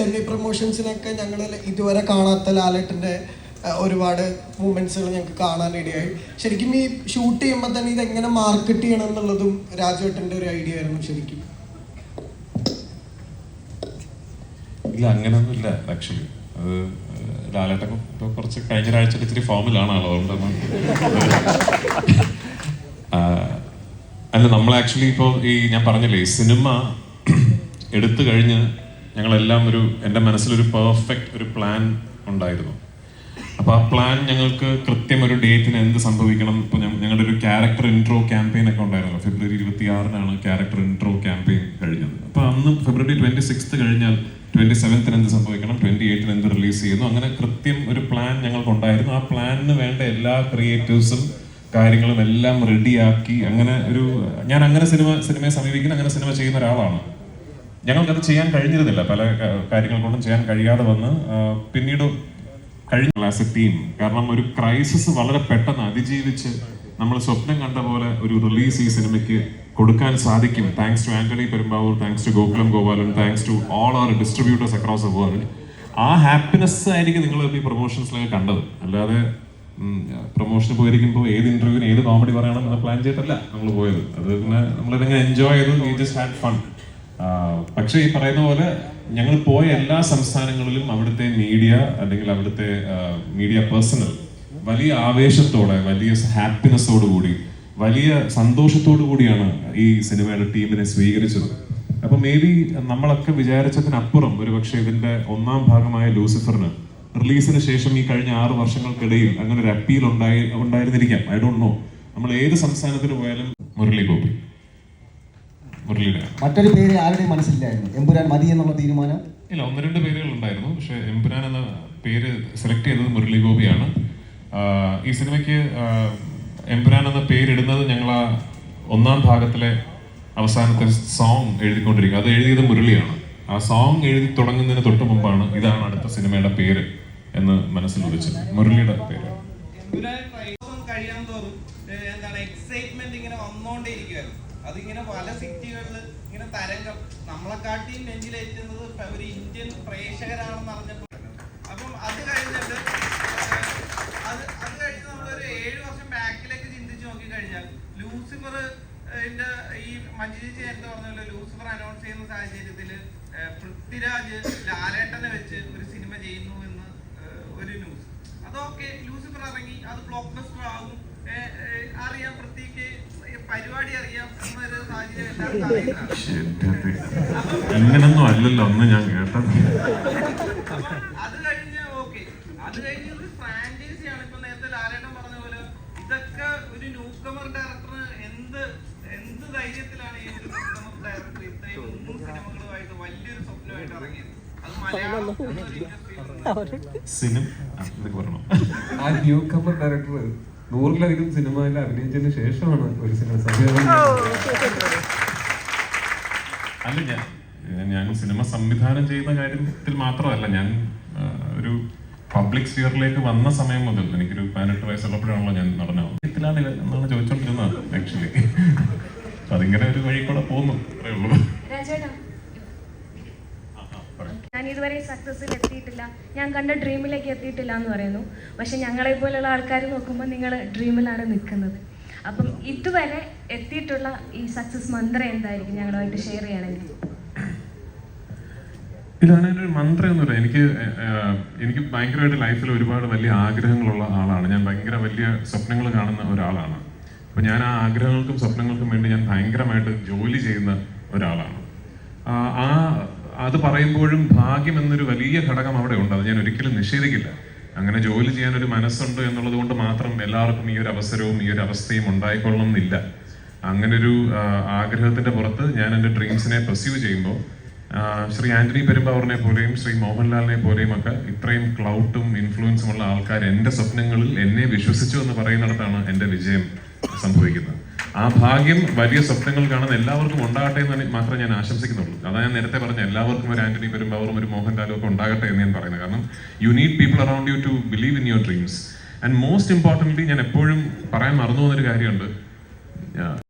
ചെന്നൈ പ്രൊമോഷൻസിനൊക്കെ ഞങ്ങൾ ഇതുവരെ കാണാത്ത ലാലേട്ടന്റെ ഒരുപാട് മൂമെന്റ്സുകൾ ഞങ്ങൾക്ക് കാണാനിടയായി ശരിക്കും ഈ ഷൂട്ട് ചെയ്യുമ്പോൾ തന്നെ ഇത് എങ്ങനെ മാർക്കറ്റ് ചെയ്യണം എന്നുള്ളതും രാജുവേട്ടന്റെ ഒരു ഐഡിയ ആയിരുന്നു ശരിക്കും. ഇല്ല അങ്ങനെയൊന്നുമില്ല ആക്ച്വലി അത് ലാലേട്ടൻ ഇപ്പൊ കുറച്ച് കഴിഞ്ഞ ആഴ്ച ഇച്ചിരി ഫോമിലാണ് ആളോ അതുകൊണ്ടാണ് അല്ല നമ്മൾ ആക്ച്വലി ഇപ്പോൾ ഈ ഞാൻ പറഞ്ഞില്ലേ ഈ സിനിമ എടുത്തു കഴിഞ്ഞ് ഞങ്ങളെല്ലാം ഒരു എന്റെ മനസ്സിലൊരു പെർഫെക്റ്റ് ഒരു പ്ലാൻ ഉണ്ടായിരുന്നു. അപ്പോൾ ആ പ്ലാൻ ഞങ്ങൾക്ക് കൃത്യം ഒരു ഡേറ്റിന് എന്ത് സംഭവിക്കണം ഇപ്പോൾ ഞങ്ങളുടെ ഒരു ക്യാരക്ടർ ഇൻട്രോ ക്യാമ്പയിൻ ഒക്കെ ഉണ്ടായിരുന്നു ഫെബ്രുവരി ഇരുപത്തി ആറിനാണ് ക്യാരക്ടർ ഇൻട്രോ ക്യാമ്പയിൻ കഴിഞ്ഞത്. അപ്പോൾ അന്ന് ഫെബ്രുവരി ട്വന്റി സിക്സ് കഴിഞ്ഞാൽ ട്വന്റി സെവൻത്തിന് എന്ത് സംഭവിക്കണം ട്വന്റി എയ്റ്റിന് എന്ത് റിലീസ് ചെയ്യുന്നു അങ്ങനെ കൃത്യം ഒരു പ്ലാൻ ഞങ്ങൾക്ക് ഉണ്ടായിരുന്നു. ആ പ്ലാനിന് വേണ്ട എല്ലാ ക്രിയേറ്റീവ്സും കാര്യങ്ങളും എല്ലാം റെഡിയാക്കി അങ്ങനെ ഒരു ഞാൻ അങ്ങനെ സിനിമ സിനിമയെ സമീപിക്കുന്ന അങ്ങനെ സിനിമ ചെയ്യുന്ന ഒരാളാണ്. ഞങ്ങൾക്കത് ചെയ്യാൻ കഴിഞ്ഞിരുന്നില്ല. പല കാര്യങ്ങൾ കൊണ്ടും ചെയ്യാൻ കഴിയാതെ വന്ന് പിന്നീട് കഴിഞ്ഞ ആസ് എ ടീം കാരണം ഒരു ക്രൈസിസ് വളരെ പെട്ടെന്ന് അതിജീവിച്ച് നമ്മൾ സ്വപ്നം കണ്ട പോലെ ഒരു റിലീസ് ഈ സിനിമയ്ക്ക് കൊടുക്കാൻ സാധിക്കും. Thanks to Antony Perumbavoor thanks to Gokulam Gopalan thanks to all our distributors across the world ആ ഹാപ്പിനെസ് ആയിരിക്കും നിങ്ങൾ ഈ പ്രൊമോഷൻസിലൊക്കെ കണ്ടത്. അല്ലാതെ പ്രൊമോഷന് പോയിരിക്കുമ്പോൾ ഏത് ഇന്റർവ്യൂവിന് ഏത് കോമഡി പറയണം എന്ന് പ്ലാൻ ചെയ്തിട്ടല്ല നമ്മൾ പോയത്. അത് പിന്നെ നമ്മളിതങ്ങനെ എൻജോയ് ചെയ്തു. ജസ്റ്റ് ഹാഡ് ഫൺ പക്ഷേ ഈ പറയുന്ന പോലെ ഞങ്ങൾ പോയ എല്ലാ സംസ്ഥാനങ്ങളിലും അവിടുത്തെ മീഡിയ അല്ലെങ്കിൽ അവിടുത്തെ മീഡിയ പേഴ്സണൽ വലിയ ആവേശത്തോടെ വലിയ ഹാപ്പിനെസ്സോടു കൂടി വലിയ സന്തോഷത്തോടു കൂടിയാണ് ഈ സിനിമയുടെ ടീമിനെ സ്വീകരിച്ചത്. അപ്പൊ മേ ബി നമ്മളൊക്കെ വിചാരിച്ചതിനപ്പുറം ഒരു പക്ഷേ ഇതിന്റെ ഒന്നാം ഭാഗമായ ലൂസിഫറിന് റിലീസിന് ശേഷം ഈ കഴിഞ്ഞ ആറ് വർഷങ്ങൾക്കിടയിൽ അങ്ങനെ ഒരു അപ്പീൽ ഉണ്ടായി ഉണ്ടായിരുന്നിരിക്കാം. ഐ ഡോണ്ട് നോ നമ്മൾ ഏത് സംസ്ഥാനത്തിന് പോയാലും മുരളി ഗോപി. മുരളിയുടെ മറ്റൊരു പേര് ആരുടെയും മനസ്സിലായിരുന്നു എമ്പുരാൻ മതി എന്നുള്ള തീരുമാനം? ഇല്ല ഒന്ന് രണ്ട് പേരുകൾ ഉണ്ടായിരുന്നു പക്ഷെ എമ്പുരാൻ എന്ന പേര് സെലക്ട് ചെയ്തത് മുരളി ഗോപിയാണ്. ഈ സിനിമയ്ക്ക് എമ്പുരാൻ എംപുരാൻ എന്ന പേരിടുന്നത് ഞങ്ങൾ ആ ഒന്നാം ഭാഗത്തിലെ അവസാനത്തെ സോങ് എഴുതിക്കൊണ്ടിരിക്കുക അത് എഴുതിയത് മുരളിയാണ്. ആ സോങ് എഴുതി തുടങ്ങുന്നതിന് തൊട്ട് മുമ്പാണ് ഇതാണ് അടുത്ത സിനിമയുടെ പേര് എന്ന് മനസ്സിൽ ഉദിച്ചത്. മുരളിയുടെ പേര്. കഴിയാൻ തോറും എന്താണ് എക്സൈറ്റ്മെന്റ് ഇങ്ങനെ വന്നോണ്ടേയിരിക്കുവായിരുന്നു. അതിങ്ങനെ പല സിറ്റികളിൽ ഇങ്ങനെ തരംഗം. നമ്മളെക്കാട്ടിയും നെഞ്ചിലേറ്റുന്നത് പ- ഒരു ഇന്ത്യൻ പ്രേക്ഷകരാണെന്ന് അറിഞ്ഞപ്പോൾ അപ്പം അത് കഴിഞ്ഞിട്ട് അത് അത് കഴിഞ്ഞ് നമ്മളൊരു ഏഴ് വർഷം ബാക്കിലേക്ക് ചിന്തിച്ച് നോക്കിക്കഴിഞ്ഞാൽ ലൂസിഫർ എന്റെ ഈ മഞ്ജുജി നേരത്തെ പറഞ്ഞ പോലെ ലൂസിഫർ അനൗൺസ് ചെയ്യുന്ന സാഹചര്യത്തിൽ പൃഥ്വിരാജ് ലാലേട്ടനെ വെച്ച് ഒരു സിനിമ ചെയ്യുന്നു എന്ന് ഒരു ന്യൂസ് അതൊക്കെ ലൂസിഫർ ഇറങ്ങി അത് ബ്ലോക്ക് ബസ്റ്റർ ആകും. പരിപാടി അറിയാം എന്നൊരു സാഹചര്യം എല്ലാവർക്കും അറിയുന്നതാണ് ഇങ്ങനൊന്നും അല്ലല്ലോ അന്ന് ഞാൻ കേട്ടത്. അപ്പം അത് കഴിഞ്ഞ് ഓക്കെ അത് കഴിഞ്ഞ് ഒരു ഫ്രാഞ്ചൈസി ആണ്. ഇപ്പൊ നേരത്തെ ലാലേട്ടൻ പറഞ്ഞ പോലെ ഇതൊക്കെ ഒരു ന്യൂക്കമർ ഡയറക്ടറിന് എന്ത് എന്ത് ധൈര്യത്തിലാണ് ഈ ഒരു ന്യൂക്കമർ ഡയറക്ടർ ഇത്രയും മൂന്ന് സിനിമകളുമായിട്ട് വലിയൊരു സ്വപ്നമായിട്ട് ഇറങ്ങിയത്? അത് മലയാളം സിനിമ ആ, ഡയറക്ടർ നൂറിലധികം സിനിമയിൽ അഭിനയിച്ചതിന് ശേഷമാണ് ഒരു സിനിമ സംവിധാനം അല്ല ഞാൻ ഞാൻ സിനിമ സംവിധാനം ചെയ്യുന്ന കാര്യത്തിൽ മാത്രമല്ല ഞാൻ ഒരു പബ്ലിക് സ്ഫിയറിലേക്ക് വന്ന സമയം മുതൽ എനിക്കൊരു പതിനെട്ട് വയസ്സുള്ളപ്പോഴാണല്ലോ ഞാൻ നടന ഇതിലാണ് ഇത് എന്നാണ് ചോദിച്ചോണ്ടിരുന്നത് ആക്ച്വലി അതിങ്ങനെ ഒരു വഴി കൂടെ പോകുന്നു അത്രേ ഉള്ളൂ രാജേട്ടാ ആ, ആ, പറയ്. ഞാൻ ഇതുവരെ സക്സസിൽ എത്തിയിട്ടില്ല. ഞാൻ കണ്ട ഡ്രീമിലേക്ക് എത്തിയിട്ടില്ല എന്ന് പറയുന്നു. പക്ഷെ ഞങ്ങളെ പോലെയുള്ള ആൾക്കാർ നോക്കുമ്പോൾ നിങ്ങൾ ഡ്രീമിലാണ് നിൽക്കുന്നത്. അപ്പം ഇതുവരെ എത്തിയിട്ടുള്ള ഈ സക്സസ് മന്ത്രം എന്തായിരിക്കും? ഞങ്ങളുമായിട്ട് ഷെയർ ചെയ്യണമെങ്കിൽ ഇതാണ് എന്റെ ഒരു മന്ത്രം എന്ന് പറയുന്നത്. എനിക്ക് എനിക്ക് ഭയങ്കരമായിട്ട് ലൈഫിൽ ഒരുപാട് വലിയ ആഗ്രഹങ്ങളുള്ള ആളാണ്. ഞാൻ ഭയങ്കര വലിയ സ്വപ്നങ്ങൾ കാണുന്ന ഒരാളാണ്. അപ്പോൾ ഞാൻ ആ ആഗ്രഹങ്ങൾക്കും സ്വപ്നങ്ങൾക്കും വേണ്ടി ഞാൻ ഭയങ്കരമായിട്ട് ജോലി ചെയ്യുന്ന ഒരാളാണ്. അത് പറയുമ്പോഴും ഭാഗ്യം എന്നൊരു വലിയ ഘടകം അവിടെ ഉണ്ട്. അത് ഞാൻ ഒരിക്കലും നിഷേധിക്കില്ല. അങ്ങനെ ജോലി ചെയ്യാൻ ഒരു മനസ്സുണ്ട് എന്നുള്ളത് കൊണ്ട് മാത്രം എല്ലാവർക്കും ഈ ഒരു അവസരവും ഈ ഒരു അവസ്ഥയും ഉണ്ടായിക്കൊള്ളണമെന്നില്ല. അങ്ങനെ ഒരു ആഗ്രഹത്തിന്റെ പുറത്ത് ഞാൻ എന്റെ ഡ്രീംസിനെ പെർസ്യൂ ചെയ്യുമ്പോൾ ശ്രീ ആന്റണി പെരുമ്പാവൂറിനെ പോലെയും ശ്രീ മോഹൻലാലിനെ പോലെയും ഒക്കെ ഇത്രയും ക്ലൗട്ടും ഇൻഫ്ലുവൻസും ഉള്ള ആൾക്കാർ എന്റെ സ്വപ്നങ്ങളിൽ എന്നെ വിശ്വസിച്ചു എന്ന് പറയുന്നിടത്താണ് എന്റെ വിജയം. സംഭവിക്കുന്നത്. ആ ഭാഗ്യം വലിയ സ്വപ്നങ്ങൾ കാണുന്ന എല്ലാവർക്കും ഉണ്ടാകട്ടെ എന്ന് മാത്രമേ ഞാൻ ആശംസിക്കുന്നുള്ളൂ. അതാണ് ഞാൻ നേരത്തെ പറഞ്ഞ എല്ലാവർക്കും ഒരു ആന്റണി പെരുമ്പാവറും ഒരു മോഹൻലാലും ഒക്കെ ഉണ്ടാകട്ടെ എന്ന് ഞാൻ പറയുന്നത്. കാരണം you need people around you to believe in your dreams and most importantly ഞാൻ എപ്പോഴും പറയാൻ മറന്നു പോകുന്നൊരു കാര്യമുണ്ട്.